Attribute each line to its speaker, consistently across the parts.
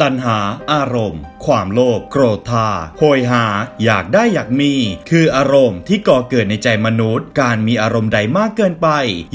Speaker 1: ตัณหา อารมณ์ ความโลภโกรธาโหยหา อยากได้อยากมี คืออารมณ์ที่ก่อเกิดในใจมนุษย์ การมีอารมณ์ใดมากเกินไป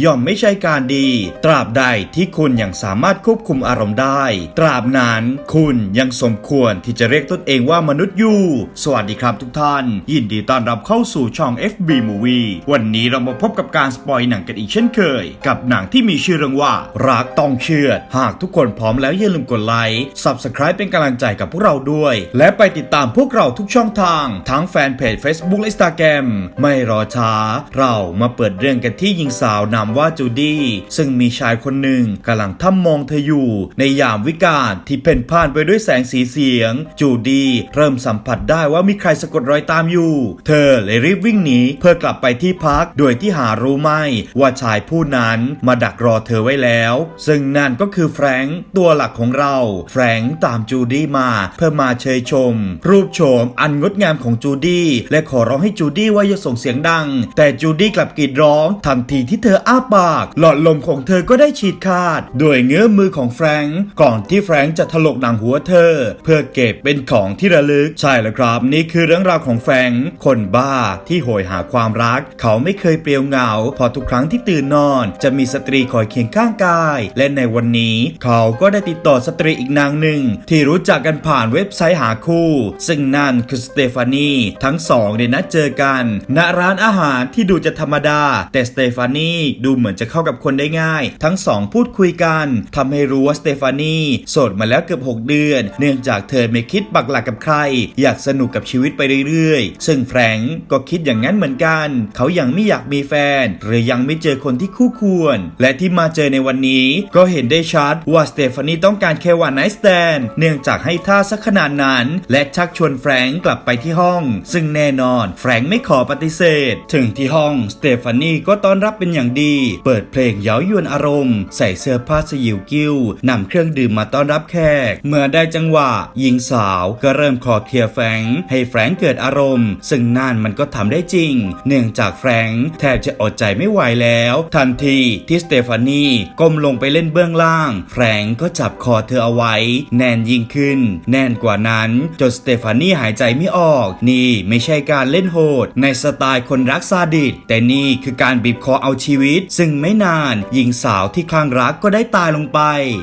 Speaker 1: ย่อมไม่ใช่การดี ตราบใดที่คุณยังสามารถควบคุมอารมณ์ได้ ตราบนั้นคุณยังสมควรที่จะเรียกตนเองว่ามนุษย์อยู่ สวัสดีครับทุกท่าน ยินดีต้อนรับเข้าสู่ช่อง FB Movie วันนี้เรามาพบกับการสปอยหนังกันอีกเช่นเคย กับหนังที่มีชื่อเรื่องว่า รักต้องเชื่อดหากทุกคนพร้อมแล้วอย่าลืมกดไลค์ s u b s Subscribe เป็นกำลังใจกับพวกเราด้วย และไปติดตามพวกเราทุกช่องทาง ทั้งแฟนเพจ Facebook และ Instagram ไม่รอช้า เรามาเปิดเรื่องกันที่หญิงสาวนามว่าจูดี้ซึ่งมีชายคนหนึ่งกำลังถ้ำมองเธออยู่ ในยามวิกาลที่เพ่นพ่านไปด้วยแสงสีเสียง จูดี้เริ่มสัมผัสได้ว่ามีใครสะกดรอยตามอยู่ เธอเลยรีบวิ่งหนีเพื่อกลับไปที่พักโดยที่หารู้ไม่ว่าชายผู้นั้นมาดักรอเธอไว้แล้ว ซึ่งนั่นก็คือแฟรงค์ตัวหลักของเรา แฟรงค์ตามจูดี้มา เพื่อมาเชยชม รูปโฉมอันงดงามของจูดี้และขอร้องให้จูดี้ว่าอย่าส่งเสียงดัง แต่จูดี้กลับกรีดร้องทันทีที่เธออ้าปาก หลอดลมของเธอก็ได้ฉีดขาดด้วยเงื้อมือของแฟรงค์ก่อนที่แฟรงค์จะถลกหนังหัวเธอ เพื่อเก็บเป็นของที่ระลึกใช่แล้วครับ นี่คือเรื่องราวของแฟรงค์คนบ้าที่โหยหาความรัก เขาไม่เคยเปลี่ยวเหงา พอทุกครั้งที่ตื่นนอน จะมีสตรีคอยเคียงข้างกาย และในวันนี้ เขาก็ได้ติดต่อสตรีอีกนางหนึ่งที่รู้จักกันผ่านเว็บไซต์หาคู่ ซึ่งนั่นคือสเตฟานีทั้งสองได้นัดเจอกันณร้านอาหารที่ดูจะธรรมดา แต่สเตฟานีดูเหมือนจะเข้ากับคนได้ง่าย ทั้งสองพูดคุยกันทำให้รู้ว่าสเตฟานีโสดมาแล้วเกือบ 6 เดือน เนื่องจากเธอไม่คิดปักหลักกับใคร อยากสนุกกับชีวิตไปเรื่อยๆ ซึ่งแฟรงก์ก็คิดอย่างนั้นเหมือนกัน เขายังไม่อยากมีแฟน หรือยังไม่เจอคนที่คู่ควร และที่มาเจอในวันนี้ก็เห็นได้ชัดว่าสเตฟานีต้องการแค่วันไนท์สแตนเนื่องจากให้ท่าสักขนาดนั้น และชักชวนแฟรงก์กลับไปที่ห้อง ซึ่งแน่นอนแฟรงก์ไม่ขอปฏิเสธ ถึงที่ห้องสเตฟานีก็ต้อนรับเป็นอย่างดี เปิดเพลงเย้ายวนอารมณ์ ใส่เสื้อผ้าสยิวกิ้วนำเครื่องดื่มมาต้อนรับแขก เมื่อได้จังหวะหญิงสาวก็เริ่มขอเคลียร์แฟรงก์ให้แฟรงก์เกิดอารมณ์ ซึ่งนั่นมันก็ทำได้จริง เนื่องจากแฟรงก์แทบจะอดใจไม่ไหวแล้ว ทันทีที่สเตฟานีก้มลงไปเล่นเบื้องล่าง แฟรงก์ก็จับคอเธอเอาไว้แนน่นยิ่งขึ้น แน่นกว่านั้นจนสเตฟานีหายใจไม่ออก นี่ไม่ใช่การเล่นโหด ในสไตล์คนรักซาดิสแต่นี่คือการบีบคอเอาชีวิต ซึ่งไม่นานหญิงสาวที่คลั่งรักก็ได้ตายลงไป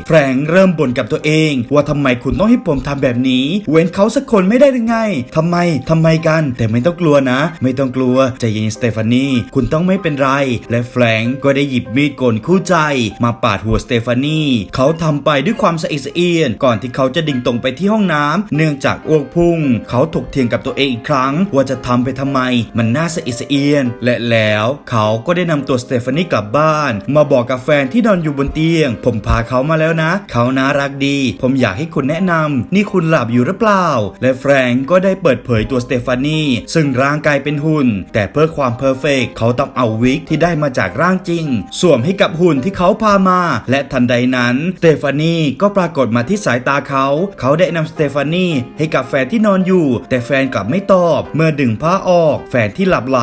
Speaker 1: แฟรงเริ่มบ่นกับตัวเอง ว่าทำไมคุณต้องให้ผมทำแบบนี้ เว้นเขาสักคนไม่ได้หรือไงทำไมทำไมกัน แต่ไม่ต้องกลัวนะ ไม่ต้องกลัวใจเย็นสเตฟานีคุณต้องไม่เป็นไร และแฟรงก็ได้หยิบมีดโกนคู่ใจ มาปาดหัวสเตฟานีเขาทำไปด้วยความสะอิดสะเอียนก่อนที่เขาจะดิ่งตรงไปที่ห้องน้ำเนื่องจากอ้วกพุ่ง เขาถกเถียงกับตัวเองอีกครั้ง ว่าจะทำไปทำไม มันน่าสะอิดสะเอียน และแล้วเขาก็ได้นำตัวสเตฟานีกลับบ้าน มาบอกกับแฟนที่นอนอยู่บนเตียง ผมพาเขามาแล้วนะ เขาน่ารักดี ผมอยากให้คุณแนะนำนี่คุณหลับอยู่หรือเปล่า และแฟรงก์ก็ได้เปิดเผยตัวสเตฟานีซึ่งร่างกายเป็นหุ่น แต่เพื่อความเพอร์เฟกเขาต้องเอาวิกที่ได้มาจากร่างจริง สวมให้กับหุ่นที่เขาพามา และทันใดนั้นสเตฟานีก็ปรากฏมาที่สายตาเขา เขาได้นำสเตฟานีให้กับแฟนที่นอนอยู่ แต่แฟนกลับไม่ตอบ เมื่อดึงผ้าออก แฟนที่หลับไหล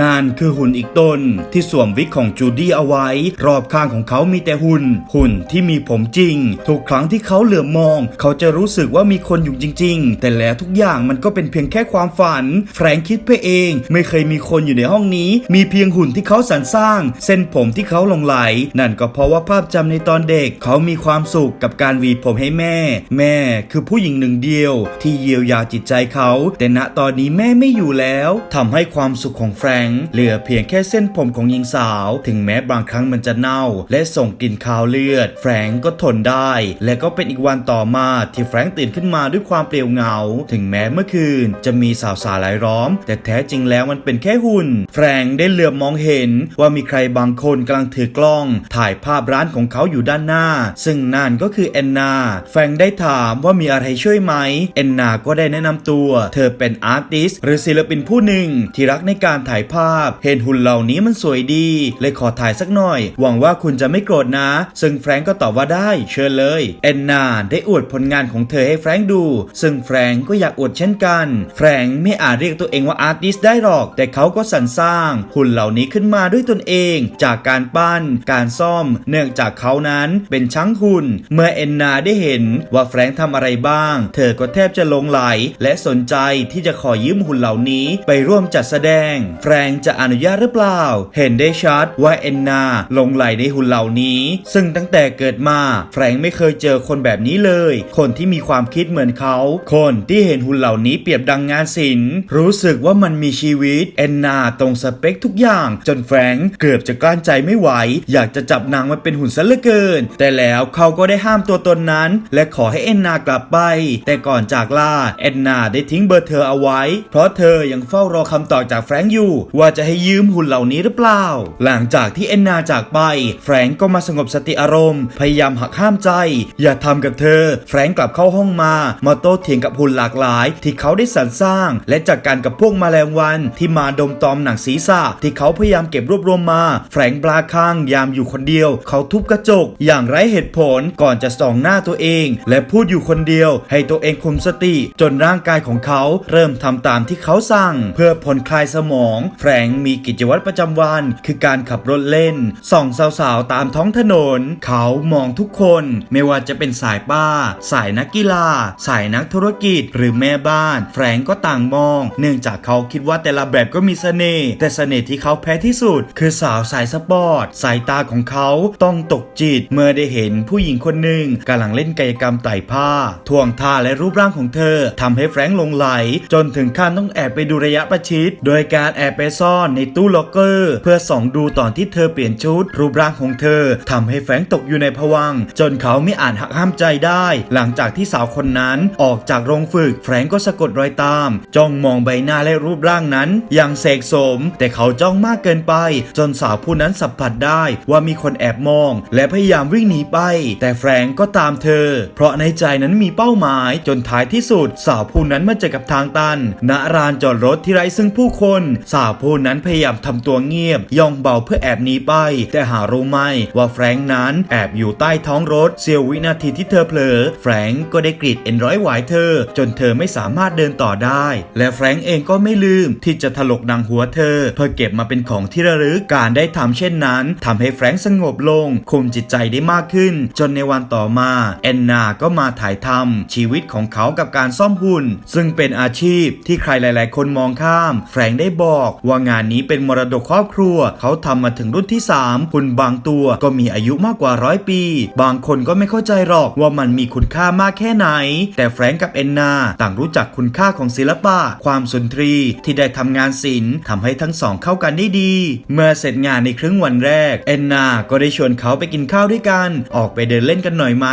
Speaker 1: นั่นคือหุ่นอีกตน ที่สวมวิกของจูดี้เอาไว้ รอบข้างของเขามีแต่หุ่น หุ่นที่มีผมจริง ทุกครั้งที่เขาเหลือบมอง เขาจะรู้สึกว่ามีคนอยู่จริง ๆ แต่แล้วทุกอย่างมันก็เป็นเพียงแค่ความฝัน แฟรงคิดไปเอง ไม่เคยมีคนอยู่ในห้องนี้ มีเพียงหุ่นที่เขาสรรสร้าง เส้นผมที่เขาหลงไหล นั่นก็เพราะว่าภาพจำในตอนเด็ก เขามีความสุขกับการหวีผมให้แม่แม่คือผู้หญิงหนึ่งเดียว ที่เยียวยาจิตใจเขา แต่ณตอนนี้แม่ไม่อยู่แล้วทำให้ความสุขของแฟรงค์เหลือเพียงแค่เส้นผมของหญิงสาว ถึงแม้บางครั้งมันจะเน่า และส่งกลิ่นคาวเลือด แฟรงค์ก็ทนได้ และก็เป็นอีกวันต่อมาที่แฟรงค์ตื่นขึ้นมาด้วยความเปลี่ยวเหงา ถึงแม้เมื่อคืน จะมีสาวสาวหลายล้อม แต่แท้จริงแล้วมันเป็นแค่หุ่น แฟรงค์ได้เหลือบมองเห็นว่ามีใครบางคนกำลังถือกล้อง ถ่ายภาพร้านของเขาอยู่ด้านหน้า ซึ่งนั่นก็คือแอนนา แฟรงค์ได้ถามว่ามีอะไรช่วยไหมแอนนาก็ได้แนะนำตัว เธอเป็นอาร์ติสหรือศิลปินผู้หนึ่ง ที่รักในการถ่ายภาพ เห็นหุ่นเหล่านี้มันสวยดี เลยขอถ่ายสักหน่อย หวังว่าคุณจะไม่โกรธนะ ซึ่งแฟรงก์ก็ตอบว่าได้ เชิญเลยแอนนาได้อวดผลงานของเธอให้แฟรงค์ดู ซึ่งแฟรงก์ก็อยากอวดเช่นกัน แฟรงค์ไม่อาจเรียกตัวเองว่าอาร์ติสได้หรอก แต่เขาก็สรรสร้าง หุ่นเหล่านี้ขึ้นมาด้วยตนเอง จากการปั้น การซ่อม เนื่องจากเขานั้นเป็นช่างหุ่น เมื่อแอนนาได้เห็นว่าแฟรงค์ทำอะไรบ้าง เธอก็แทบจะหลงไหล และสนใจที่จะขอยืมหุ่นเหล่านี้ไปร่วมจัดแสดง แฟรงค์จะอนุญาตหรือเปล่า เห็นได้ชัดว่าแอนนาหลงไหลในหุ่นเหล่านี้ ซึ่งตั้งแต่เกิดมา แฟรงค์ไม่เคยเจอคนแบบนี้เลย คนที่มีความคิดเหมือนเขา คนที่เห็นหุ่นเหล่านี้เปรียบดังงานศิลป์รู้สึกว่ามันมีชีวิตแอนนาตรงสเปคทุกอย่าง จนแฟรงค์เกือบจะกลั้นใจไม่ไหว อยากจะจับนางมาเป็นหุ่นซะเหลือเกิน แต่แล้วเขาก็ได้ห้ามตัวตนนั้น และขอให้แอนนากลับไป แต่ก่อนจากลาแอนนาได้ทิ้งเบอร์เธอเอาไว้ เพราะเธอยังเฝ้ารอคำตอบจากแฟรงค์อยู่ ว่าจะให้ยืมหุ่นเหล่านี้หรือเปล่า หลังจากที่แอนนาจากไป แฟรงค์ก็มาสงบสติอารมณ์ พยายามหักห้ามใจ อย่าทำกับเธอ แฟรงค์กลับเข้าห้องมา มาโต้เถียงกับหุ่นหลากหลาย ที่เขาได้สรรสร้าง และจัดการกับพวกมแมลงวันที่มาดมตอมหนังศีรษะที่เขาพยายามเก็บรวบรวมมา แฟรงค์ปลาข้างยามอยู่คนเดียว เขาทุบกระจก อย่างไร้เหตุผลก่อนจะส่องหน้าตัวเองและและพูดอยู่คนเดียว ให้ตัวเองคุมสติ จนร่างกายของเขาเริ่มทำตามที่เขาสั่ง เพื่อผ่อนคลายสมอง แฟรงมีกิจวัตรประจำวัน คือการขับรถเล่น ส่องสาวๆ ตามท้องถนน เขามองทุกคน ไม่ว่าจะเป็นสายป้า สายนักกีฬา สายนักธุรกิจ หรือแม่บ้าน แฟรงก์ก็ต่างมอง เนื่องจากเขาคิดว่าแต่ละแบบก็มีเสน่ห์แต่เสน่ห์ที่เขาแพ้ที่สุด คือสาวสายสปอร์ตสายตาของเขาต้องตกจิต เมื่อได้เห็นผู้หญิงคนหนึ่งกำลังเล่นกายกรรมไต่ผ้าท่วงท่าและรูปร่างของเธอทำให้แฟรงก์ลงไหล จนถึงขั้นต้องแอบไปดูระยะประชิด โดยการแอบไปซ่อนในตู้ล็อกเกอร์ เพื่อส่องดูตอนที่เธอเปลี่ยนชุด รูปร่างของเธอทำให้แฟรงก์ตกอยู่ในภวัง จนเขาไม่อาจหักห้ามใจได้ หลังจากที่สาวคนนั้นออกจากโรงฝึก แฟรงก์ก็สะกดรอยตาม จ้องมองใบหน้าและรูปร่างนั้น อย่างเสกสม แต่เขาจ้องมากเกินไป จนสาวผู้นั้นสัมผัสได้ว่ามีคนแอบมอง และพยายามวิ่งหนีไป แต่แฟรงก์ก็ตามเธอ เพราะในใจนั้นมีเป้าหมาย จนท้ายที่สุด สาวผู้นั้นมาเจอกับทางตันณลานจอดรถที่ไร้ซึ่งผู้คน สาวผู้นั้นพยายามทำตัวเงียบ ย่องเบาเพื่อแอบหนีไป แต่หารู้ไหมว่าแฟรงก์นั้นแอบอยู่ใต้ท้องรถเสี้ยววินาทีที่เธอเผลอ แฟรงก์ก็ได้กรีดเอ็นร้อยหวายเธอ จนเธอไม่สามารถเดินต่อได้ และแฟรงก์เองก็ไม่ลืมที่จะถลกนังหัวเธอ เพื่อเก็บมาเป็นของที่ระลึกการได้ทำเช่นนั้นทำให้แฟรงก์สงบลงคุมจิตใจได้มากขึ้น จนในวันต่อมาแอนนาก็ก็มาถ่ายทำชีวิตของเขากับการซ่อมหุ่น ซึ่งเป็นอาชีพที่ใครหลาย ๆ คนมองข้าม แฟรงค์ได้บอกว่างานนี้เป็นมรดกครอบครัว เขาทำมาถึงรุ่นที่ 3 หุ่นบางตัวก็มีอายุมากกว่าร้อยปี บางคนก็ไม่เข้าใจหรอกว่ามันมีคุณค่ามากแค่ไหน แต่แฟรงค์กับแอนนาต่างรู้จักคุณค่าของศิลปะ ความสุนทรีที่ได้ทำงานศิลป์ทำให้ทั้งสองเข้ากันได้ดี เมื่อเสร็จงานในครึ่งวันแรกแอนนาก็ได้ชวนเขาไปกินข้าวด้วยกัน ออกไปเดินเล่นกันหน่อยไหม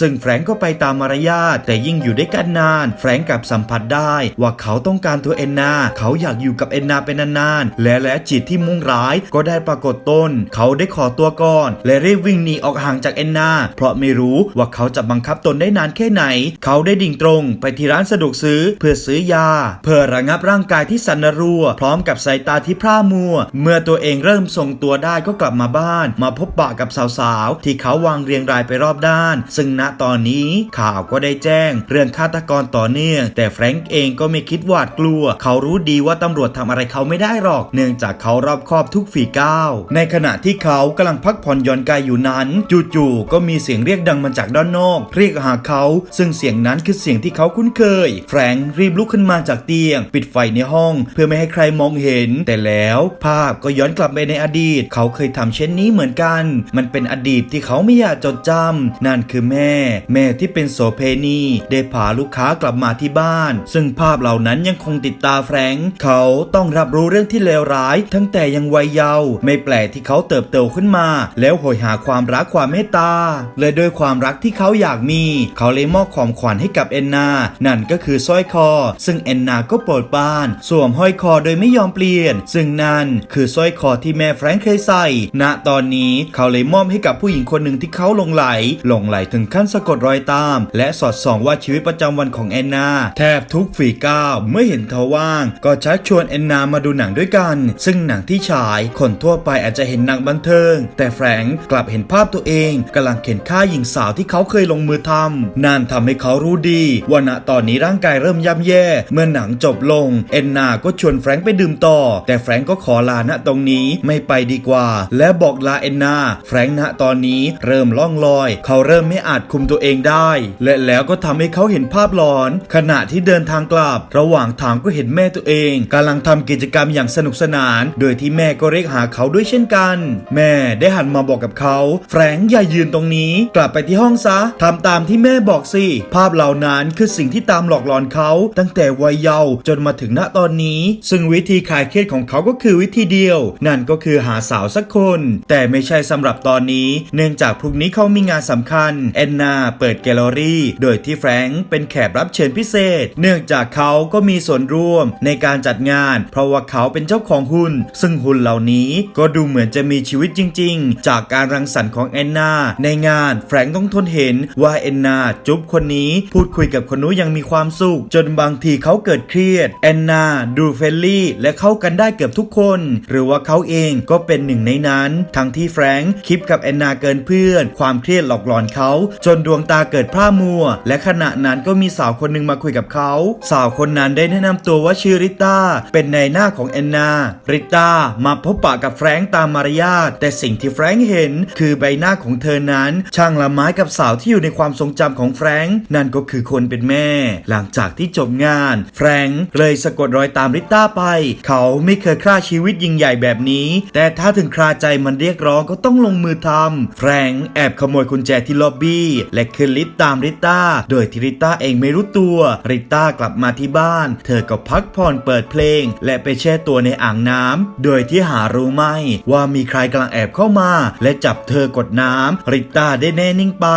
Speaker 1: ซึ่งแฟรงก็ไปตามมารยาทแต่ยิ่งอยู่ด้วยกันนาน แฟรงกับสัมผัสได้ ว่าเขาต้องการตัวแอนนา เขาอยากอยู่กับแอนนาเป็นนานๆและและจิตที่มุ่งร้ายก็ได้ปรากฏต้น เขาได้ขอตัวก่อน และรีบวิ่งหนีออกห่างจากแอนนา เพราะไม่รู้ว่าเขาจะบังคับตนได้นานแค่ไหน เขาได้ดิ่งตรง ไปที่ร้านสะดวกซื้อเพื่อซื้อยา เพื่อระงับร่างกายที่สั่นรัว พร้อมกับสายตาที่พร่ามัว เมื่อตัวเองเริ่มทรงตัวได้ก็กลับมาบ้าน มาพบปะกับสาวๆที่เขาวางเรียงรายไปรอบด้าน ซึ่งณตอนนี้ข่าวก็ได้แจ้ง เรื่องฆาตกรต่อเนื่องแต่แฟรงก์เองก็ไม่คิดหวาดกลัว เขารู้ดีว่าตำรวจทำอะไรเขาไม่ได้หรอก เนื่องจากเขารอบคอบทุกฝีก้าว ในขณะที่เขากำลังพักผ่อนหย่อนกายอยู่นั้นจู่ๆก็มีเสียงเรียกดังมาจากด้านนอก เรียกหาเขา ซึ่งเสียงนั้นคือเสียงที่เขาคุ้นเคย แฟรงก์รีบลุกขึ้นมาจากเตียง ปิดไฟในห้อง เพื่อไม่ให้ใครมองเห็น แต่แล้วภาพก็ย้อนกลับไปในอดีต เขาเคยทำเช่นนี้เหมือนกัน มันเป็นอดีตที่เขาไม่อยากจดจำนั่นคือแม่ แม่ที่เป็นโสเพณีได้พาลูกค้ากลับมาที่บ้าน ซึ่งภาพเหล่านั้นยังคงติดตาแฟรงก์เขาต้องรับรู้เรื่องที่เลวร้าย ทั้งแต่ยังวัยเยาว์ไม่แปลกที่เขาเติบโตขึ้นมา แล้วโหยหาความรักความเมตตาและด้วยความรักที่เขาอยากมี เขาเลยมอบของขวัญให้กับแอนนา นั่นก็คือสร้อยคอ ซึ่งแอนนาก็โปรดปาน สวมห้อยคอโดยไม่ยอมเปลี่ยน ซึ่งนั่นคือสร้อยคอที่แม่แฟรงค์เคยใส่ ณตอนนี้เขาเลยมอบให้กับผู้หญิงคนหนึ่งที่เขาหลงไหล หลงไหลถึงขั้นสะกดรอยตาม และสอดส่องว่าชีวิตประจำวันของแอนนา แทบทุกฝีก้าวเมื่อเห็นเขาว่าง ก็ชักชวนแอนนามาดูหนังด้วยกัน ซึ่งหนังที่ฉายคนทั่วไปอาจจะเห็นหนังบันเทิง แต่แฟรงค์กลับเห็นภาพตัวเองกำลังเข็นฆ่าหญิงสาวที่เขาเคยลงมือทำนั่นทำให้เขารู้ดีว่าณตอนนี้ร่างกายเริ่มย่ำแย่ เมื่อหนังจบลงแอนนาก็ชวนแฟรงค์ไปดื่มต่อ แต่แฟรงค์ก็ขอลาณตรงนี้ไม่ไปดีกว่า และบอกลาแอนนาแฟรงค์ณตอนนี้เริ่มล่องลอย เขาเริ่มไม่อาจคุมตัวเองได้ และแล้วก็ทำให้เขาเห็นภาพหลอน ขณะที่เดินทางกลับ ระหว่างทางก็เห็นแม่ตัวเองกำลังทำกิจกรรมอย่างสนุกสนาน โดยที่แม่ก็เรียกหาเขาด้วยเช่นกัน แม่ได้หันมาบอกกับเขา แฟรงอย่ายืนตรงนี้ กลับไปที่ห้องซะทำตามที่แม่บอกสิ ภาพเหล่านั้นคือสิ่งที่ตามหลอกหลอนเขา ตั้งแต่วัยเยาว์จนมาถึงณตอนนี้ ซึ่งวิธีคลายเครียดของเขาก็คือวิธีเดียว นั่นก็คือหาสาวสักคน แต่ไม่ใช่สำหรับตอนนี้ เนื่องจากพรุ่งนี้เขามีงานสำคัญแอนนาเปิดแกลเลอรี่ โดยที่แฟรงค์เป็นแขกรับเชิญพิเศษ เนื่องจากเขาก็มีส่วนร่วมในการจัดงาน เพราะว่าเขาเป็นเจ้าของหุ้น ซึ่งหุ้นเหล่านี้ก็ดูเหมือนจะมีชีวิตจริง ๆ จากการรังสรรค์ของแอนนา ในงานแฟรงค์ต้องทนเห็นว่าแอนนาจุ๊บคนนี้พูดคุยกับคนนู้นยังมีความสุข จนบางทีเขาเกิดเครียดแอนนาดูเฟรนลี่ และเข้ากันได้เกือบทุกคน หรือว่าเขาเองก็เป็นหนึ่งในนั้น ทั้งที่แฟรงค์คิดกับแอนนาเกินเพื่อน ความเครียดหลอกหลอนเขา จนดวงตาเกิดพร่ามัว และขณะนั้นก็มีสาวคนหนึ่งมาคุยกับเขา สาวคนนั้นได้แนะนำตัวว่าชื่อริต้า เป็นในหน้าของแอนนา ริต้ามาพบปะกับแฟรงค์ตามมารยาท แต่สิ่งที่แฟรงค์เห็นคือใบหน้าของเธอนั้น ช่างละไม้กับสาวที่อยู่ในความทรงจำของแฟรงค์นั่นก็คือคนเป็นแม่ หลังจากที่จบงาน แฟรงค์เลยสะกดรอยตามริต้าไป เขาไม่เคยฆ่าชีวิตยิ่งใหญ่แบบนี้ แต่ถ้าถึงคราใจมันเรียกร้องก็ต้องลงมือทำแฟรงค์แอบขโมยกุญแจที่ล็อบบี้และขึ้นลิฟต์ตามริต้า โดยที่ริต้าเองไม่รู้ตัว ริต้ากลับมาที่บ้าน เธอก็พักผ่อนเปิดเพลง และไปแช่ตัวในอ่างน้ำโดยที่หารู้ไม่ว่ามีใครกำลังแอบเข้ามา และจับเธอกดน้ำริต้าได้แน่นิ่งไป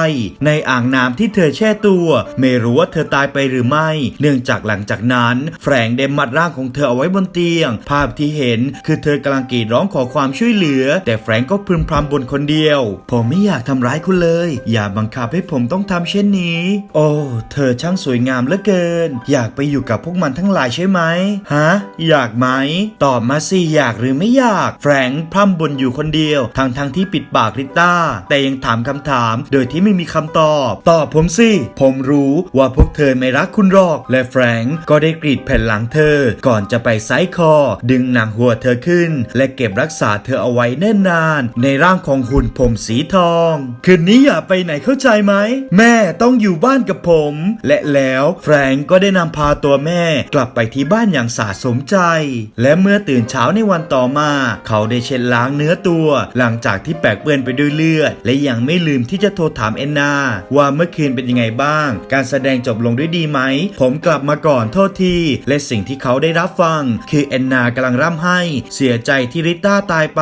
Speaker 1: ในอ่างน้ำที่เธอแช่ตัว ไม่รู้ว่าเธอตายไปหรือไม่ เนื่องจากหลังจากนั้น แฟรงค์ได้มัดร่างของเธอเอาไว้บนเตียง ภาพที่เห็นคือเธอกำลังกรีดร้องขอความช่วยเหลือ แต่แฟรงก็พึมพำบนคนเดียว ผมไม่อยากทำร้ายคุณเลย อย่าบังคับให้ผมต้องทำเช่นนี้ โอ้ เธอช่างสวยงามเหลือเกิน อยากไปอยู่กับพวกมันทั้งหลายใช่ไหม ฮะ อยากไหม ตอบมาสิอยากหรือไม่อยาก แฟรงค์พร่ำบนอยู่คนเดียว ทั้งทั้งที่ปิดปากริต้า แต่ยังถามคำถาม โดยที่ไม่มีคำตอบ ตอบผมสิ ผมรู้ว่าพวกเธอไม่รักคุณหรอก และแฟรงค์ก็ได้กรีดแผ่นหลังเธอ ก่อนจะไปไซส์คอ ดึงหนังหัวเธอขึ้น และเก็บรักษาเธอเอาไว้แน่นนาน ในร่างของหุ่นผมสีทอง คืนนี้อย่าไปไหนเข้าใจไหมแม่ต้องอยู่บ้านกับผม และแล้วแฟรงก์ก็ได้นำพาตัวแม่กลับไปที่บ้านอย่างสาสมใจ และเมื่อตื่นเช้าในวันต่อมา เขาได้เช็ดล้างเนื้อตัว หลังจากที่แปกเปื้อนไปด้วยเลือด และยังไม่ลืมที่จะโทรถามแอนนา ว่าเมื่อคืนเป็นยังไงบ้าง การแสดงจบลงด้วยดีไหม ผมกลับมาก่อนโทษที และสิ่งที่เขาได้รับฟัง คือแอนนากำลังร่ำไห้ เสียใจที่ริต้าตายไป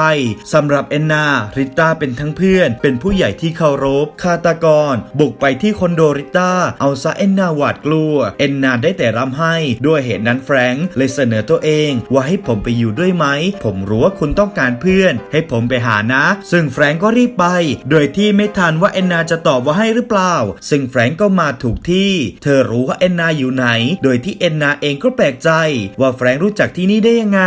Speaker 1: สำหรับแอนนาริต้าเป็นทั้งเพื่อน เป็นผู้ใหญ่ที่เคารพฆาตกร บุกไปที่คอนโดริต้าเอาซะแอนนาหวาดกลัวแอนนาได้แต่ร่ำไห้ ด้วยเหตุนั้นแฟรงค์เลยเสนอตัวเองว่าให้ผมไปอยู่ด้วยไหม ผมรู้ว่าคุณต้องการเพื่อน ให้ผมไปหานะ ซึ่งแฟรงค์ก็รีบไป โดยที่ไม่ทันว่าแอนนาจะตอบว่าให้หรือเปล่า ซึ่งแฟรงค์ก็มาถูกที่ เธอรู้ว่าแอนนาอยู่ไหน โดยที่แอนนาเองก็แปลกใจ ว่าแฟรงค์รู้จักที่นี่ได้ยังไง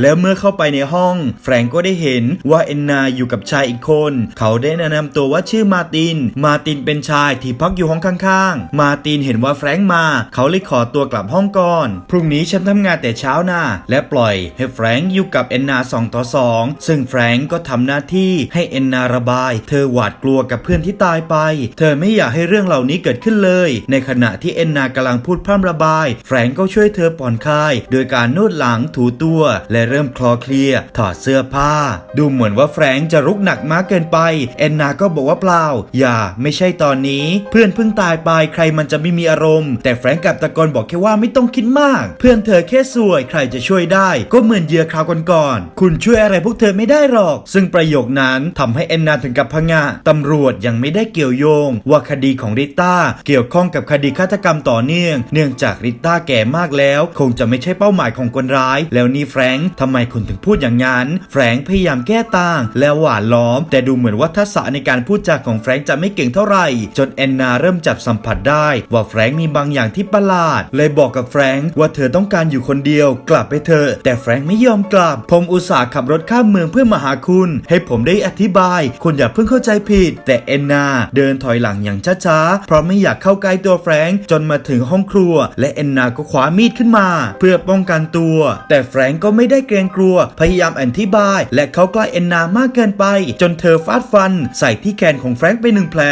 Speaker 1: แล้วเมื่อเข้าไปในห้อง แฟรงค์ก็ได้เห็นว่าแอนนาอยู่กับชายอีกคน เขาได้แนะนำตัวว่าชื่อมาร์ติน มาร์ตินเป็นชายที่พักอยู่ห้องข้างๆ มาตินเห็นว่าแฟรงค์มา เขาเลยขอตัวกลับห้องก่อน พรุ่งนี้ฉันทำงานแต่เช้านะและปล่อยให้แฟรงค์อยู่กับแอนนาสองต่อสองซึ่งแฟรงค์ก็ทำหน้าที่ให้แอนนาระบาย เธอหวาดกลัวกับเพื่อนที่ตายไป เธอไม่อยากให้เรื่องเหล่านี้เกิดขึ้นเลย ในขณะที่แอนนากำลังพูดพร่ำระบาย แฟรงค์ก็ช่วยเธอผ่อนคลาย โดยการนวดหลังถูตัว และเริ่มคลอเคลียถอดเสื้อผ้า ดูเหมือนว่าแฟรงค์จะรุกหนักมากเกินไปแอนนาก็บอกว่าเปล่า อย่าไม่ใช่ตอนนี้เพื่อนเพิ่งตายไปใครมันจะไม่มีอารมณ์ แต่แฟรงค์กับตะโกนบอกแค่ว่าไม่ต้องคิดมาก เพื่อนเธอแค่สวยใครจะช่วยได้ ก็เหมือนเหยื่อคราวก่อนๆคุณช่วยอะไรพวกเธอไม่ได้หรอก ซึ่งประโยคนั้นทำให้แอนนาถึงกับพงะตำรวจยังไม่ได้เกี่ยวโยง ว่าคดีของริต้าเกี่ยวข้องกับคดีฆาตกรรมต่อเนื่อง เนื่องจากริต้าแก่มากแล้ว คงจะไม่ใช่เป้าหมายของคนร้าย แล้วนี่แฟรงค์ทำไมคุณถึงพูดอย่างนั้น แฟรงค์พยายามแก้ต่าง และหวานล้อม แต่ดูเหมือนว่าทักษะในการพูดจาของแฟรงค์จะไม่เก่งเท่าไหร่ จนแอนนาเริ่มจับสัมผัสได้ว่าแฟรงค์มีบางอย่างที่ประหลาด เลยบอกกับแฟรงค์ว่าเธอต้องการอยู่คนเดียว กลับไปเถอะแต่แฟรงค์ไม่ยอมกลับ ผมอุตส่าห์ขับรถข้ามเมืองเพื่อมาหาคุณ ให้ผมได้อธิบาย คุณอย่าเพิ่งเข้าใจผิด แต่แอนนาเดินถอยหลังอย่างช้าๆ เพราะไม่อยากเข้าใกล้ตัวแฟรงค์จนมาถึงห้องครัว และแอนนาก็คว้ามีดขึ้นมา เพื่อป้องกันตัว แต่แฟรงค์ก็ไม่ได้เกรงกลัว พยายามอธิบาย และเขาใกล้แอนนามากเกินไป จนเธอฟาดฟัน ใส่ที่แขนของแฟรงค์ไปหนึ่งแผล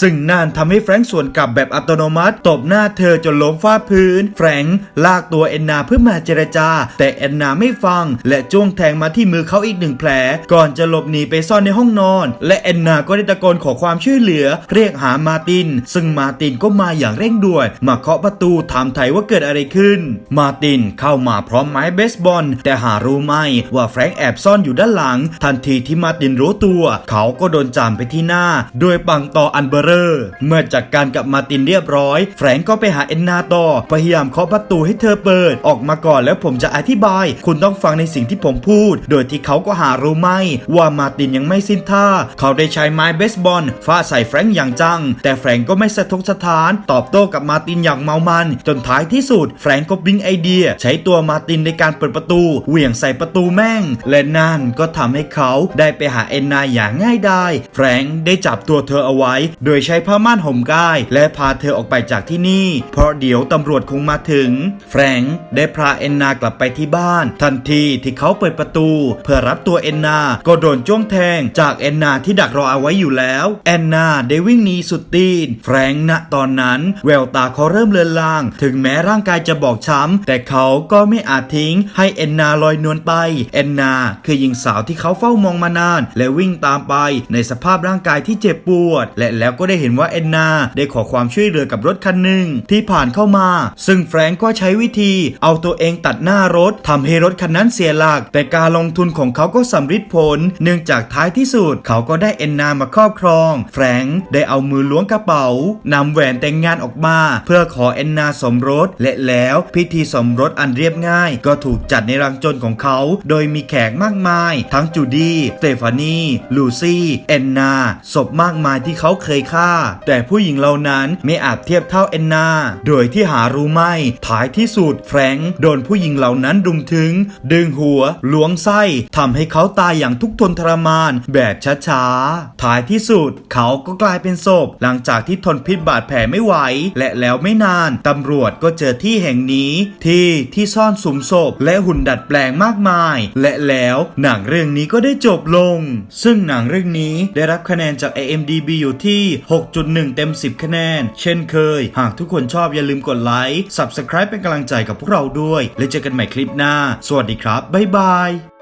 Speaker 1: ซึ่งน่าการทำให้แฟรงค์สวนกลับแบบอัตโนมัติตบหน้าเธอจนล้มฟาดพื้น แฟรงค์ลากตัวแอนนาเพื่อมาเจรจา แต่แอนนาไม่ฟัง และจ้วงแทงมาที่มือเขาอีกหนึ่งแผล ก่อนจะหลบหนีไปซ่อนในห้องนอน และแอนนาก็ได้ตะโกนขอความช่วยเหลือ เรียกหามาติน ซึ่งมาตินก็มาอย่างเร่งด่วนมาเคาะประตูถามไถ่ว่าเกิดอะไรขึ้น มาตินเข้ามาพร้อมไม้เบสบอล แต่หารู้ไหมว่าแฟรงค์แอบซ่อนอยู่ด้านหลัง ทันทีที่มาตินรู้ตัว เขาก็โดนจามไปที่หน้า โดยปังต่ออันเบอร์เรอร์เมื่อจัดการกับมาตินเรียบร้อย แฟรงค์ก็ไปหาเอนนาต่อพยายามเคาะประตูให้เธอเปิด ออกมาก่อนแล้วผมจะอธิบาย คุณต้องฟังในสิ่งที่ผมพูด โดยที่เขาก็หารู้ไหมว่ามาตินยังไม่สิ้นท่า เขาได้ใช้ไม้เบสบอลฟาดใส่แฟรงค์อย่างจัง แต่แฟรงค์ก็ไม่สะทกสะท้าน ตอบโต้กับมาตินอย่างเมามัน จนท้ายที่สุด แฟรงค์ก็บิงไอเดีย ใช้ตัวมาตินในการเปิดประตูเหวี่ยงใส่ประตูแม่ง และนั่นก็ทำให้เขาได้ไปหาเอนนาอย่างง่ายดายแฟรงค์ได้จับตัวเธอเอาไว้ โดยใช้ผ้าม่านห่มกาย และพาเธอออกไปจากที่นี่ เพราะเดี๋ยวตำรวจคงมาถึง แฟรงค์ได้พาเอนนากลับไปที่บ้าน ทันทีที่เขาเปิดประตู เพื่อรับตัวเอนนา ก็โดนจ้วงแทงจากเอนนาที่ดักรอเอาไว้อยู่แล้ว แอนนาได้วิ่งหนีสุดตีน แฟรงค์ณตอนนั้น แววตาเขาเริ่มเลือนลาง ถึงแม้ร่างกายจะบอกช้ำแต่เขาก็ไม่อาจทิ้ง ให้เอนนาลอยนวลไปแอนนาคือหญิงสาวที่เขาเฝ้ามองมานาน และวิ่งตามไปในสภาพร่างกายที่เจ็บปวด และแล้วก็ได้เห็นว่าแอนนาได้ขอความช่วยเหลือกับรถคันหนึ่งที่ผ่านเข้ามา ซึ่งแฟรงก์ก็ใช้วิธีเอาตัวเองตัดหน้ารถทำให้รถคันนั้นเสียหลัก แต่การลงทุนของเขาก็สำฤทธิ์ผล เนื่องจากท้ายที่สุด เขาก็ได้แอนนามาครอบครอง แฟรงก์ได้เอามือล้วงกระเป๋านำแหวนแต่งงานออกมา เพื่อขอแอนนาสมรสและแล้วพิธีสมรสอันเรียบง่าย ก็ถูกจัดในรังจนของเขา โดยมีแขกมากมาย ทั้งจูดี้สเตฟานี ลูซี่แอนนา ศพมากมายที่เขาเคยฆ่าแต่ผู้หญิงเหล่านั้นไม่อาจเทียบเท่าแอนนา โดยที่หารู้ไม่ท้ายที่สุดแฟรงค์โดนผู้หญิงเหล่านั้นดุมถึง ดึงหัวล้วงไส้ทำให้เขาตายอย่างทุกทนทรมานแบบช้าๆท้ายที่สุดเขาก็กลายเป็นศพ หลังจากที่ทนพิษบาดแผลไม่ไหว และแล้วไม่นานตำรวจก็เจอที่แห่งนี้ที่ที่ซ่อนสุมศพและหุ่นดัดแปลงมากมาย และแล้วหนังเรื่องนี้ก็ได้จบลง ซึ่งหนังเรื่องนี้ได้รับคะแนนจาก IMDB อยู่ที่6.1เต็ม 10 คะแนน เช่นเคย หากทุกคนชอบอย่าลืมกดไลค์ Subscribe เป็นกำลังใจกับพวกเราด้วย แล้วเจอกันใหม่คลิปหน้า สวัสดีครับ บ๊ายบาย